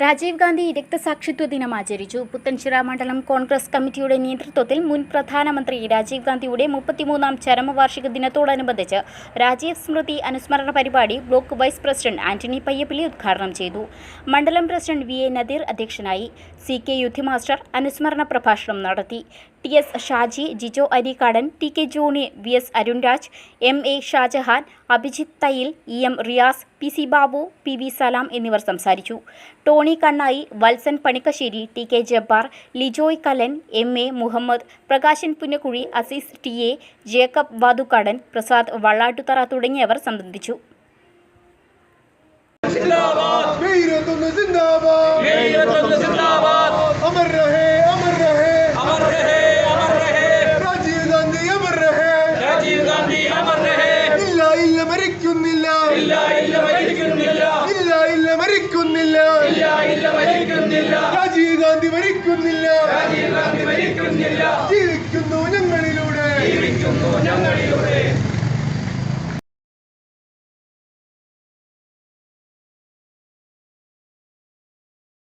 രാജീവ് ഗാന്ധി രക്തസാക്ഷിത്വ ദിനം ആചരിച്ചു. പുത്തൻചിറ മണ്ഡലം കോൺഗ്രസ് കമ്മിറ്റിയുടെ നേതൃത്വത്തിൽ മുൻ പ്രധാനമന്ത്രി രാജീവ് ഗാന്ധിയുടെ മുപ്പത്തിമൂന്നാം ചരമവാർഷിക ദിനത്തോടനുബന്ധിച്ച് രാജീവ് സ്മൃതി അനുസ്മരണ പരിപാടി block vice president Antony Payyappilly ഉദ്ഘാടനം ചെയ്തു. മണ്ഡലം പ്രസിഡന്റ് വി എ നദീർ അധ്യക്ഷനായി സി കെ യുദ്ധിമാസ്റ്റർ അനുസ്മരണ പ്രഭാഷണം നടത്തി. T S Shaji Jijo Arikkadan T K Johny V S Arunraj M A Shajahan Abhijith Thayyil E M Riyas P C Babu P V Salam എന്നിവർ സംസാരിച്ചു. Tony Kannayi Valsan Panikkassery T K Jabbar Lijoy Kalan M A Muhammad Prakashan Punnakuzhi Azeez T A Jacob Vathukkadan Prasad Valladuthara തുടങ്ങിയവർ സംബന്ധിച്ചു. വീരത്തൊന്ന് മരിക്കുന്നില്ല. ഇല്ല ഇല്ല മരിക്കുന്നില്ല. ഇല്ല ഇല്ല മരിക്കുന്നില്ല. ഇല്ല ഇല്ല